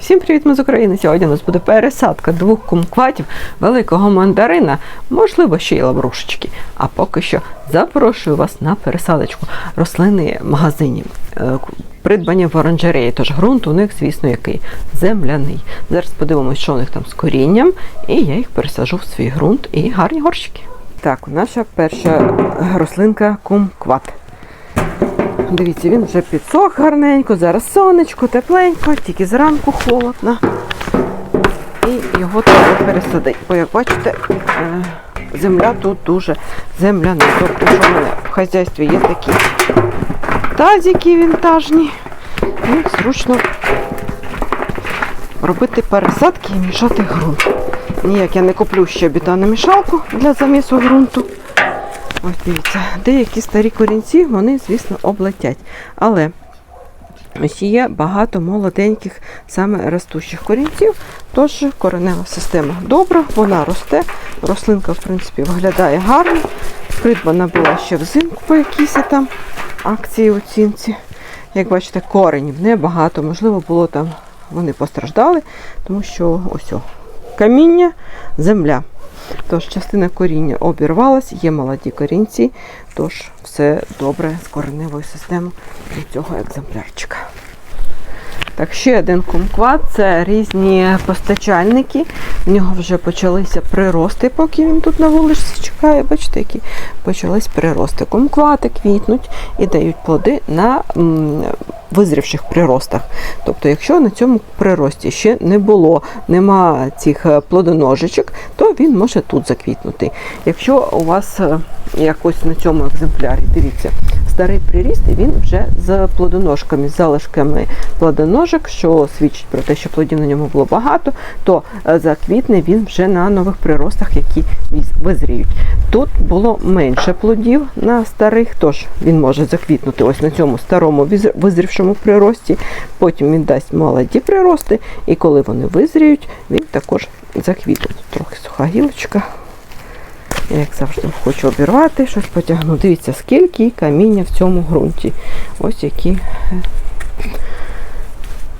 Всім привіт, ми з України. Сьогодні у нас буде пересадка двох кумкватів, великого мандарина, можливо, ще й лаврушечки. А поки що запрошую вас на пересадочку рослини магазинів. Е, Придбання в оранжереї, тож ґрунт у них, звісно, який земляний. Зараз подивимося, що у них там з корінням, і я їх пересажу в свій ґрунт і гарні горщики. Так, наша перша рослинка кумкват. Дивіться, він вже підсох гарненько, зараз сонечко, тепленько, тільки зранку холодно. І його треба пересадити. Бо, як бачите, е, земля тут дуже земляна. Тобто, що в мене в хазяйстві є такі тазики вінтажні. І зручно робити пересадки і мішати ґрунт. Ніяк я не куплю ще бетономішалку для замісу ґрунту. Ось дивіться, деякі старі корінці, вони, звісно, облетять. Але ось є багато молоденьких саме ростучих корінців, тож коренева система добра, вона росте. Рослинка, в принципі, виглядає гарно. Придбана була ще взимку по якійсь там акції оцінці. Як бачите, коренів небагато, можливо, було там, вони постраждали, тому що ось о, каміння, земля. Тож частина коріння обірвалась, є молоді корінці, тож все добре з кореневою системою у цього екземплярчика. Так, ще один кумкват це різні постачальники. В нього вже почалися прирости, поки він тут на вулиці чекає. Бачите, які почались прирости. Кумквати квітнуть і дають плоди на визрівших приростах. Тобто, якщо на цьому прирості ще не було, нема цих е, плодоножечок, то він може тут заквітнути. Якщо у вас е, якось на цьому екземплярі, дивіться, старий приріст, і він вже з плодоножками, з залишками плодоножок, що свідчить про те, що плодів на ньому було багато, то е, заквітне він вже на нових приростах, які визріють. Тут було менше плодів на старих, тож він може заквітнути ось на цьому старому визрівшому прирості. Потім він дасть молоді прирости, і коли вони визріють, він також заквітне. Трохи суха гілочка. Я, як завжди, хочу обірвати, щось потягну. Дивіться, скільки каміння в цьому ґрунті. Ось які е,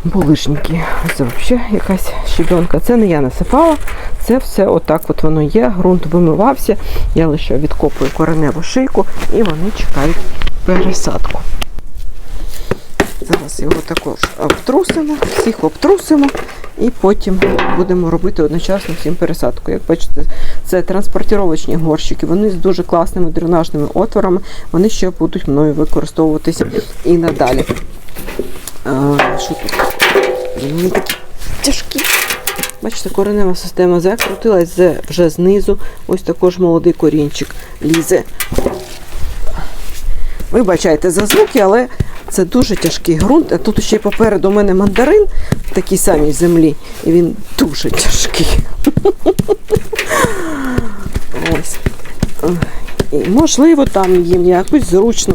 булишники. Це взагалі якась щебенка. Це не я насипала, це все отак от воно є. Ґрунт вимивався. Я лише відкопую кореневу шийку і вони чекають пересадку. Зараз його також обтрусимо, всіх обтрусимо і потім будемо робити одночасно всім пересадку. Як бачите, це транспортировочні горщики, вони з дуже класними дренажними отворами, вони ще будуть мною використовуватися і надалі. Що тут? Вони такі тяжкі. Бачите, коренева система закрутилась вже знизу. Ось також молодий корінчик лізе. Вибачайте за звуки, але це дуже тяжкий ґрунт. А тут ще й попереду у мене мандарин в такій самій землі. І він дуже тяжкий. Ось. І, можливо, там їм якось зручно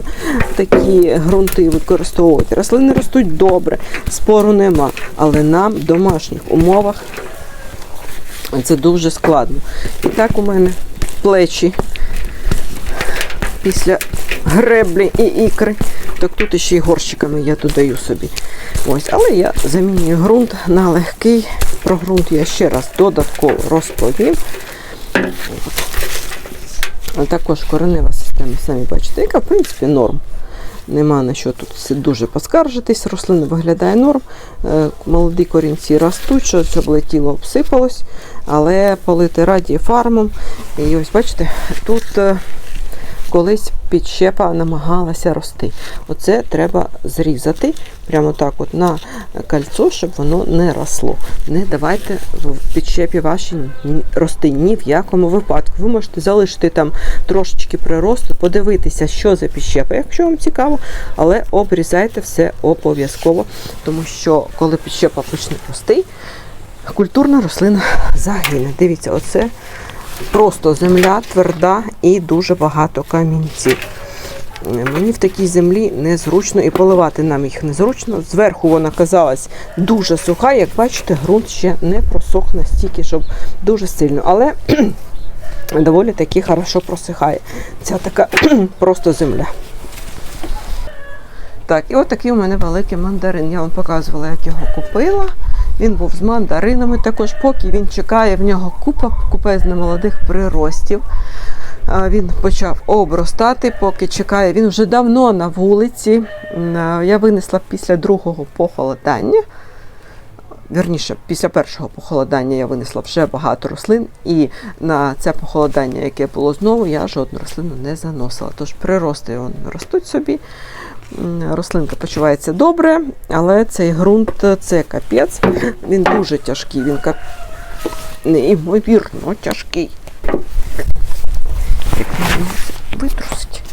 такі ґрунти використовувати. Рослини ростуть добре, спору нема. Але нам в домашніх умовах це дуже складно. І так у мене плечі після греблі і ікри. Так тут ще й горщиками я додаю собі. Ось, але я замінюю ґрунт на легкий. Про ґрунт я ще раз додатково розповім. Також коренева система, самі бачите, яка в принципі норм. Нема на що тут дуже поскаржитись, рослина виглядає норм. Е, Молоді корінці ростуть, щось облетіло, обсипалось, але полити радієфармом. І ось бачите, тут е, колись підщепа намагалася рости. Оце треба зрізати прямо так от на кольцо, щоб воно не росло. Не давайте в підщепі ваші рости ні в якому випадку. Ви можете залишити там трошечки приросту, подивитися, що за підщепа, якщо вам цікаво, але обрізайте все обов'язково, тому що коли підщепа почне рости, культурна рослина загине. Дивіться, оце просто земля тверда і дуже багато камінців. Мені в такій землі незручно і поливати нам їх незручно. Зверху вона казалась дуже суха. Як бачите, ґрунт ще не просох настільки, щоб дуже сильно. Але доволі таки хорошо просихає. Ця така просто земля. Так, і от такий у мене великий мандарин. Я вам показувала, як його купила. Він був з мандаринами. Також, поки він чекає, в нього купа купезна молодих приростів. Він почав обростати, поки чекає. Він вже давно на вулиці. Я винесла після другого похолодання. Вірніше, після першого похолодання я винесла вже багато рослин, і на це похолодання, яке було знову, я жодну рослину не заносила. Тож прирости вони ростуть собі. Рослинка почувається добре, але цей ґрунт це капець. Він дуже тяжкий, він кап... неймовірно тяжкий. Витрусить.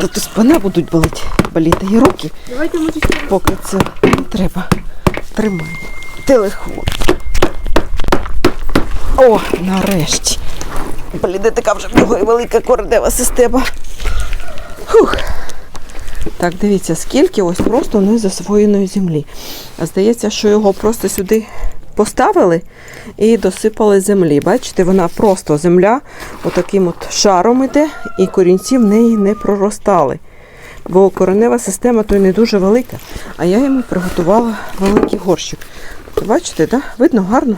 Та то спина будуть боліти, боліти і руки, Давайте ми поки це треба. Тримай. Телефон. О, нарешті. Блін, де така вже в велика коренева система. Фух. Так, дивіться, скільки ось просто незасвоєної землі. А здається, що його просто сюди поставили і досипали землі. Бачите, вона просто земля отаким от шаром іде, і корінці в неї не проростали. Бо коренева система то й не дуже велика. А я йому приготувала великий горщик. Бачите, да? видно гарно,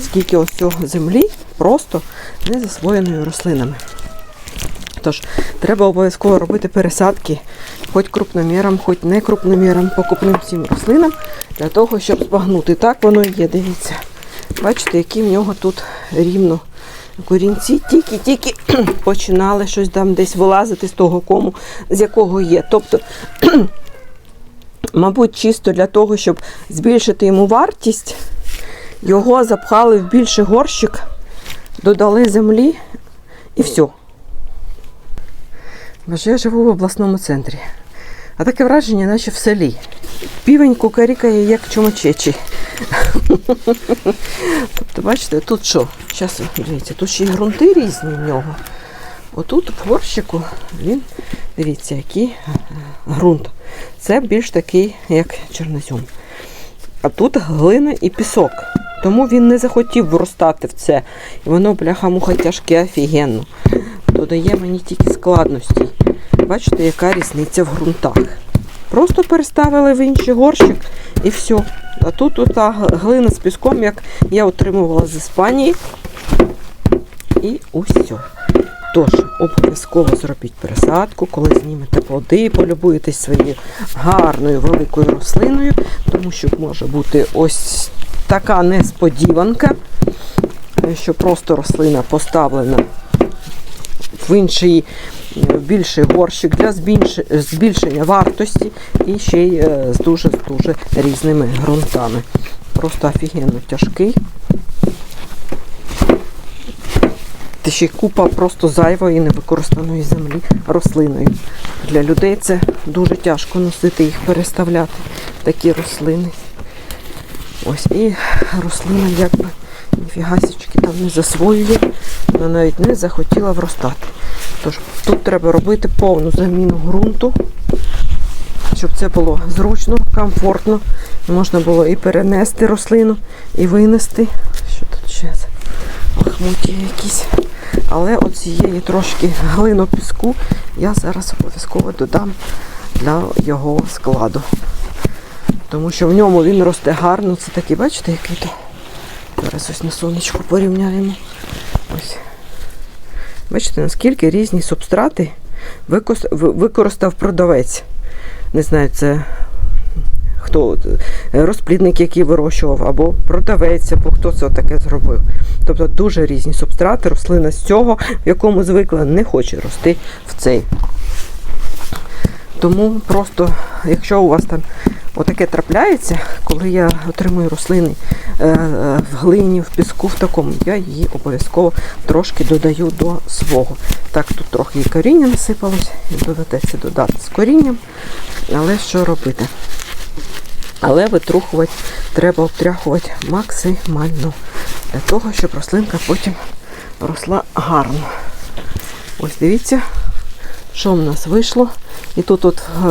скільки ось цього землі просто не засвоєною рослинами. Тож, треба обов'язково робити пересадки, хоч крупноміром, хоч не крупноміром, покупним всім рослинам, для того, щоб збагнути. Так воно і є, дивіться. Бачите, які в нього тут рівно корінці, тільки-тільки починали щось там десь вилазити з того кому, з якого є. Тобто, мабуть, чисто для того, щоб збільшити йому вартість, його запхали в більший горщик, додали землі і все. Бо я живу в обласному центрі. А таке враження, наче в селі. Півень кукарікає, як чумачечі. тобто, бачите, тут що? Зараз, дивіться, тут ще й ґрунти різні в нього. Отут в горщику він, дивіться, який е, ґрунт. Це більш такий, як чорнозем. А тут глина і пісок. Тому він не захотів вростати в це. І воно, бляха-муха, тяжке офігенно. Додає мені тільки складностей. Бачите, яка різниця в ґрунтах. Просто переставили в інший горщик і все. А тут та глина з піском, як я отримувала з Іспанії. І усе. Тож, обов'язково зробіть пересадку, коли знімете плоди, полюбуєтесь своєю гарною великою рослиною, тому що може бути ось така несподіванка, що просто рослина поставлена в інший більший горщик для збільшення вартості і ще й е, з дуже дуже різними ґрунтами. Просто офігенно тяжкий. Та ще й купа просто зайвої невикористаної землі рослиною. Для людей це дуже тяжко носити їх, переставляти такі рослини. Ось і рослина якби ніфігасічки там не засвоює, вона навіть не захотіла вростати. Тож тут треба робити повну заміну ґрунту, щоб це було зручно, комфортно. Можна було і перенести рослину, і винести. Що тут ще за лахмоті якісь. Але от цієї трошки глинопіску я зараз обов'язково додам для його складу. Тому що в ньому він росте гарно. Це такий, бачите, який то. Зараз ось на сонечку порівняємо. Ось. Бачите, наскільки різні субстрати використав продавець. Не знаю, це хто е, розплідник, який вирощував, або продавець, або хто це таке зробив. Тобто дуже різні субстрати, рослина з цього, в якому звикла, не хоче рости в цей. Тому просто, якщо у вас там отаке трапляється, коли я отримую рослини е, е, в глині, в піску, в такому, я її обов'язково трошки додаю до свого. Так, тут трохи і коріння насипалось, і доведеться додати з корінням. Але що робити? Але витрухувати треба обтряхувати максимально для того, щоб рослинка потім росла гарно. Ось дивіться, що в нас вийшло. І тут от е,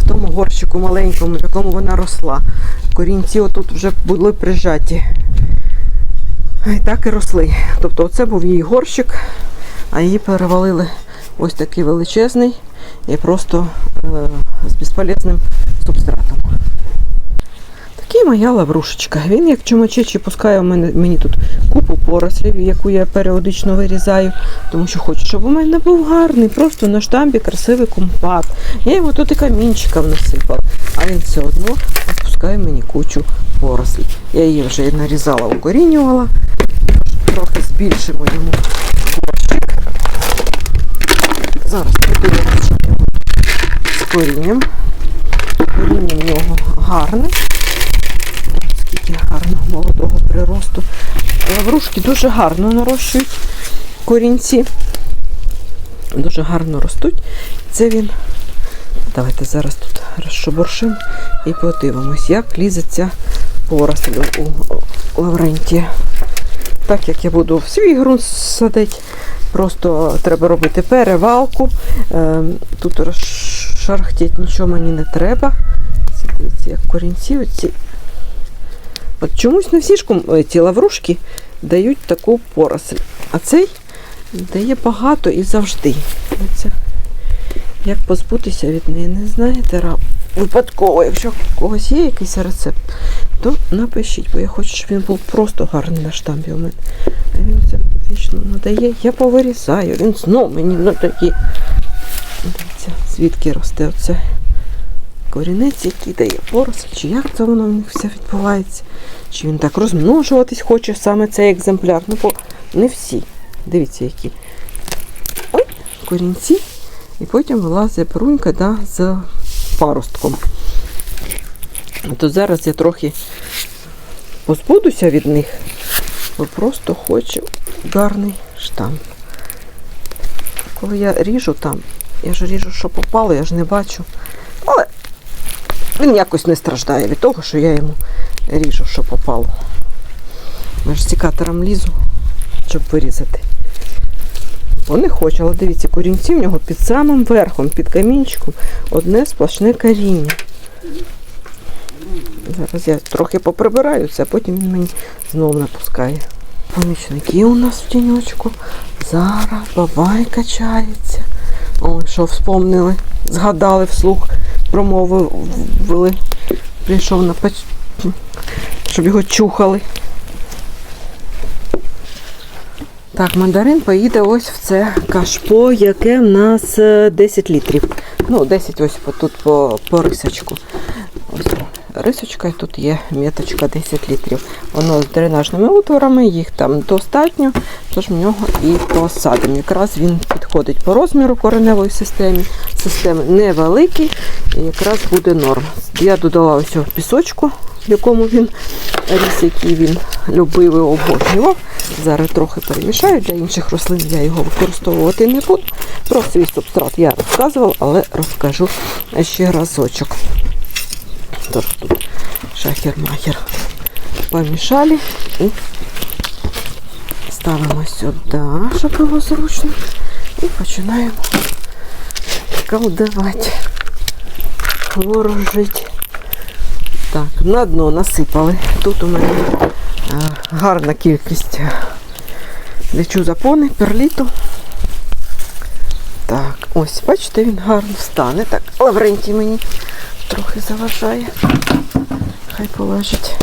в тому горщику маленькому, в якому вона росла, корінці отут вже були прижаті І так і росли. Тобто оце був її горщик, а її перевалили ось такий величезний і просто е, з безполезним субстратом. Такий моя лаврушечка. Він як чумачечі пускає у мене, мені тут купу порослів, яку я періодично вирізаю, тому що хочу, щоб у мене був гарний, просто на штамбі красивий компат. Я йому тут і камінчиків насипала, а він все одно пускає мені кучу порослів. Я її вже нарізала, укорінювала. Трохи збільшимо йому горщик. Зараз подивимося, з корінням. Коріння в нього гарне. Молодого приросту. Лаврушки дуже гарно нарощують корінці. Дуже гарно ростуть. Це він. Давайте зараз тут розшоборшим і подивимось, як лізе ця поросль у Лаврентія. Так як я буду в свій ґрунт садити, просто треба робити перевалку. Е, Тут розшархтіть нічого мені не треба. Ці, дивіться, як корінці. Оці. От чомусь не всі е, ці лаврушки дають таку поросль. А цей дає багато і завжди. Оце. Як позбутися від неї, не знаєте, ра- випадково, якщо у когось є якийсь рецепт, то напишіть, бо я хочу, щоб він був просто гарний на штампі у мене. А він це вічно надає, я повирізаю, він знов мені надає. Дивіться, звідки росте оце корінець, який дає поросль, чи як це воно все відбувається. Чи він так розмножуватись хоче саме цей екземпляр. Ну, бо не всі. Дивіться, які. Ой, корінці. І потім вилазить брунька да, з паростком. То зараз я трохи позбудуся від них, бо просто хочу гарний штамп. Коли я ріжу там, я ж ріжу, що попало, я ж не бачу. Але він якось не страждає від того, що я йому ріжу, що попало. Я ж сікатором лізу, щоб вирізати. Бо не хочу, але дивіться, корінці в нього під самим верхом, під камінчиком, одне сплошне коріння. Зараз я трохи поприбираю це, а потім він мені знову напускає. Помічники у нас в тіньочку. Зараз бабай качається. Ой, що вспомнили, згадали вслух, промовили. Прийшов на печ, щоб його чухали. Так, мандарин поїде ось в це кашпо, яке в нас е, 10 літрів. Ну, 10 ось тут по, по рисочку. Ось рисочка, і тут є міточка 10 літрів. Воно з дренажними отворами, їх там достатньо, тож в нього і посадимо. Якраз він підходить по розміру кореневої системи. Системи невеликий, і якраз буде норм. Я додала ось пісочку, в якому він ріс, який він любив і обожнював. Зараз трохи перемішаю, для інших рослин я його використовувати не буду. Про свій субстрат я розказувала, але розкажу ще разочок. Тож тут шахер-махер помішали і ставимо сюди, щоб було зручно. І починаємо колдувати, ворожити. Так, на дно насипали. Тут у мене гарна кількість лечу запони, перліту. Так, ось, бачите, він гарно встане. Так, Лаврентій мені трохи заважає. Хай полежить.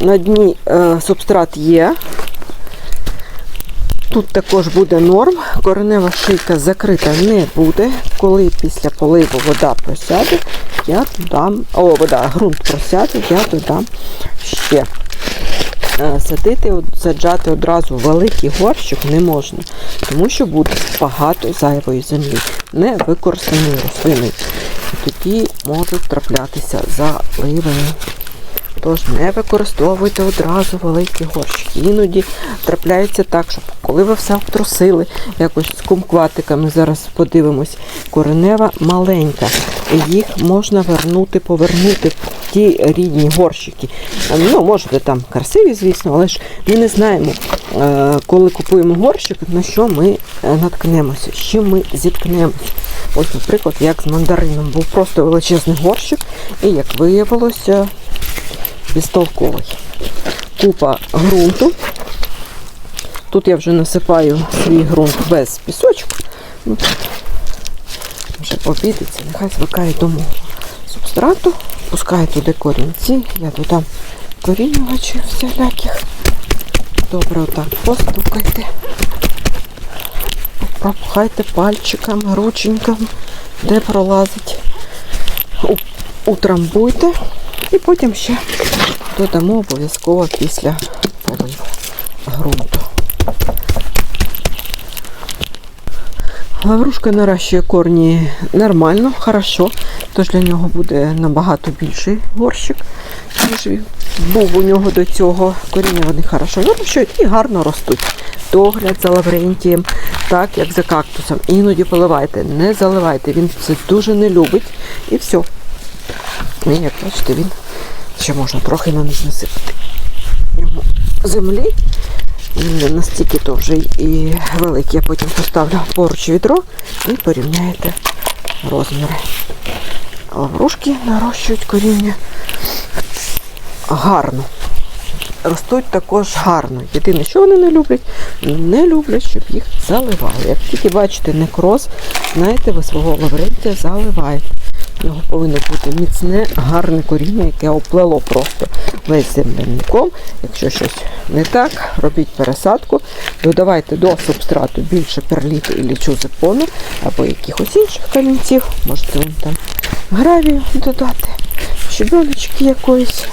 На дні е, субстрат є. Тут також буде норм. Коренева шийка закрита не буде. Коли після поливу вода просяде, я додам, о, вода, ґрунт просяде, я додам ще. Е, Садити, саджати одразу великий горщик не можна, тому що буде багато зайвої землі, не використаної рослини. І тоді можуть траплятися заливи. Тож не використовуйте одразу великі горщики. Іноді трапляється так, що коли ви все обтрусили, якось з кумкватиками, зараз подивимось, коренева маленька. Їх можна вернути, повернути ті рідні горщики. Ну, можете там красиві, звісно, але ж ми не знаємо, е, коли купуємо горщик, на що ми е, наткнемося, з чим ми зіткнемося. Ось, наприклад, як з мандарином. Був просто величезний горщик, і як виявилося, безтолковий. Купа ґрунту, Тут я вже насипаю свій ґрунт без пісочку. Ну, вже обідеться, нехай звикає до мого субстрату, пускаю туди корінці, я додам корінювачів всіляких. Добре, отак постукайте. Пропхайте пальчиками, рученьками, де пролазить. Утрамбуйте і потім ще додамо обов'язково після поливу ґрунту. Лаврушка наращує корні нормально, хорошо, тож для нього буде набагато більший горщик, ніж був у нього до цього. Коріння вони хорошо вирощують і гарно ростуть. Догляд за лаврентієм, так як за кактусом. Іноді поливайте, не заливайте, він це дуже не любить. І все. І як бачите, він ще можна трохи на них насипати. Землі. Настільки то вже і великий. Я потім поставлю поруч відро і порівняєте розміри. Лаврушки нарощують коріння гарно. Ростуть також гарно. Єдине, що вони не люблять, не люблять, щоб їх заливали. Як тільки бачите некроз, знаєте, ви свого лаврентія заливаєте. У нього повинно бути міцне, гарне коріння, яке оплело просто весь землянником. Якщо щось не так, робіть пересадку, додавайте до субстрату більше перліту і чузепону або якихось інших камінців. Можете вон там гравію додати, щебеночки якоїсь.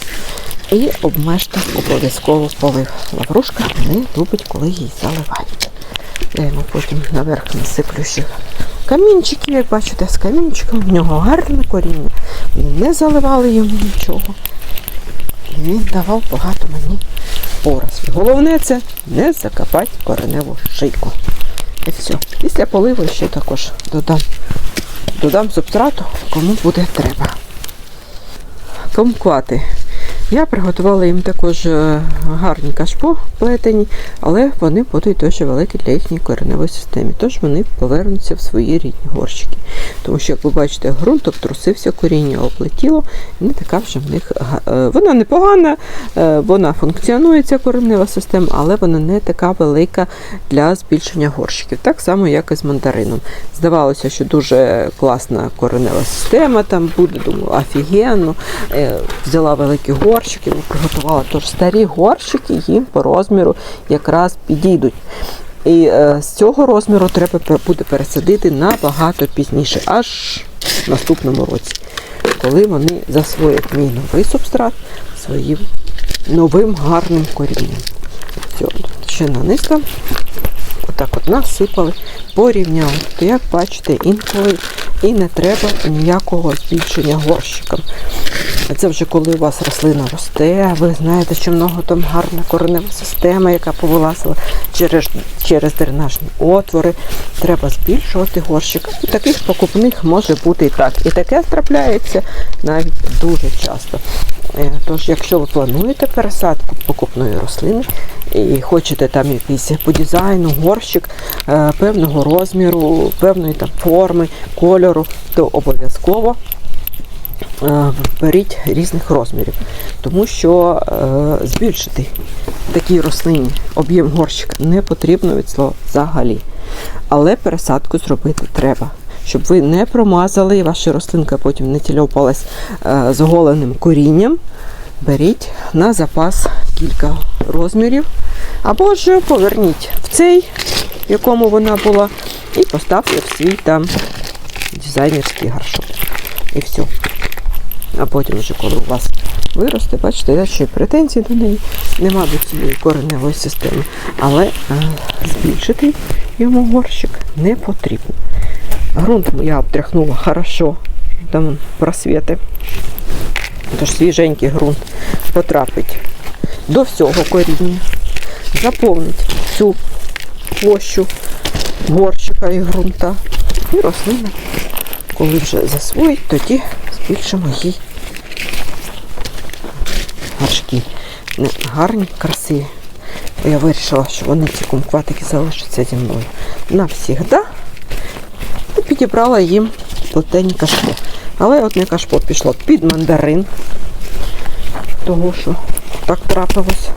І обмежте обов'язково полив. Лаврушка не любить, коли її заливають. Я йому потім наверх насиплю ще камінчики, як бачите, з камінчиком. В нього гарне коріння. Не заливали йому нічого. І він давав багато мені порослі. Головне це не закопати кореневу шийку. І все. Після поливу ще також додам, додам субстрату, кому буде треба. Комквати. Я приготувала їм також е, гарні кашпо плетені, але вони будуть дуже великі для їхньої кореневої системи. Тож вони повернуться в свої рідні горщики. Тому що, як ви бачите, ґрунт обтрусився, коріння облетіло, і не така вже в них е, вона непогана, е, вона функціонує, ця коренева система, але вона не така велика для збільшення горщиків. Так само, як і з мандарином. Здавалося, що дуже класна коренева система там буде, думаю, офігенно. Взяла великі горщики, ну, приготувала. Тож старі горщики їм по розміру якраз підійдуть. І е, з цього розміру треба буде пересадити набагато пізніше, аж в наступному році, коли вони засвоять мій новий субстрат своїм новим гарним корінням. Все, ще нанизка. Отак от насипали, порівняли. То як бачите, інколи і не треба ніякого збільшення горщиком. Це вже коли у вас рослина росте, ви знаєте, що много там гарна коренева система, яка повилазила через, через дренажні отвори. Треба збільшувати горщик. І таких покупних може бути і так. І таке трапляється навіть дуже часто. Е, Тож, якщо ви плануєте пересадку покупної рослини і хочете там якийсь по дизайну, горщик е, певного розміру, певної там форми, кольору, то обов'язково е, беріть різних розмірів, тому що е, збільшити такій рослині об'єм горщика не потрібно від слова взагалі. Але пересадку зробити треба. Щоб ви не промазали і ваша рослинка потім не тільопалась з оголеним корінням, беріть на запас кілька розмірів, або ж поверніть в цей, в якому вона була, і поставте в свій там дизайнерський горшок. І все. А потім вже коли у вас виросте, бачите, я ще претензій до неї нема до цієї кореневої системи. Але е, збільшити йому горщик не потрібно. Грунт я обтряхнула хорошо, там просвіти. Тож свіженький ґрунт потрапить до всього коріння, заповнить всю площу горщика і ґрунта. І рослина, коли вже засвоїть, тоді збільшимо їй горшки. Не, Гарні, красиві. Я вирішила, що вони ці кумкватики залишаться зі мною навсігда. І підібрала їм плетені кашпо. Але одне кашпо пішло під мандарин, того що так трапилось.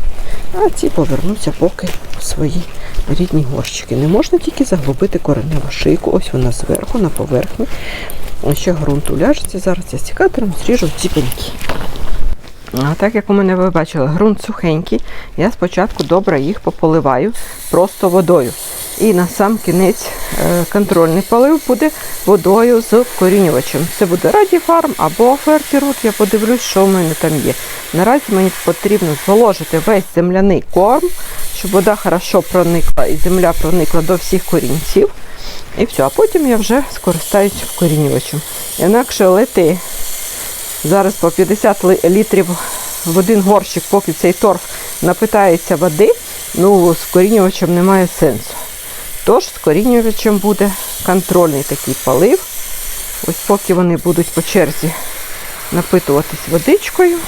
А ці повернуться поки у свої рідні горщики. Не можна тільки заглубити кореневу шийку. Ось вона зверху, на поверхні. Ще ґрунт уляжеться. Зараз я стікатором зріжу ці пеньки. А так як у мене ви бачили, ґрунт сухенький, я спочатку добре їх пополиваю просто водою. І на сам кінець е, контрольний полив буде водою з вкорінювачем. Це буде радіфарм або фертірут. Я подивлюсь, що в мене там є. Наразі мені потрібно зволожити весь земляний корм, щоб вода хорошо проникла і земля проникла до всіх корінців. І все, а потім я вже скористаюсь вкорінювачем. Інакше лити зараз по 50 літрів в один горщик, поки цей торф напитається води, ну з вкорінювачем немає сенсу. Тож з корінювачем буде контрольний такий полив. Ось поки вони будуть по черзі напитуватись водичкою.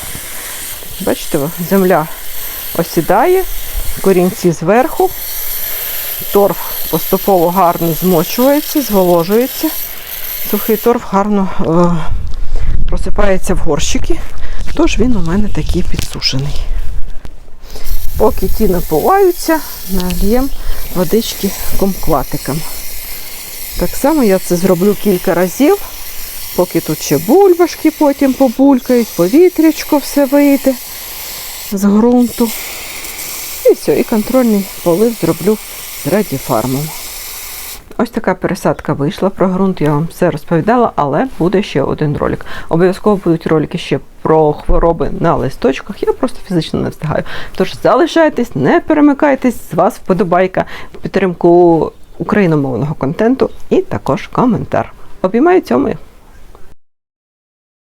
Бачите, земля осідає, корінці зверху, торф поступово гарно змочується, зволожується. Сухий торф гарно е, просипається в горщики, тож він у мене такий підсушений. Поки ті напиваються, нальємо водички комкватиком. Так само я це зроблю кілька разів, поки тут ще бульбашки потім побулькають, повітрячко все вийде з ґрунту. І все, і контрольний полив зроблю з радіфармом. Ось така пересадка вийшла. Про ґрунт я вам все розповідала, але буде ще один ролик. Обов'язково будуть ролики ще про хвороби на листочках. Я просто фізично не встигаю. Тож залишайтесь, не перемикайтесь, з вас вподобайка в підтримку україномовного контенту і також коментар. Обіймаю цьому.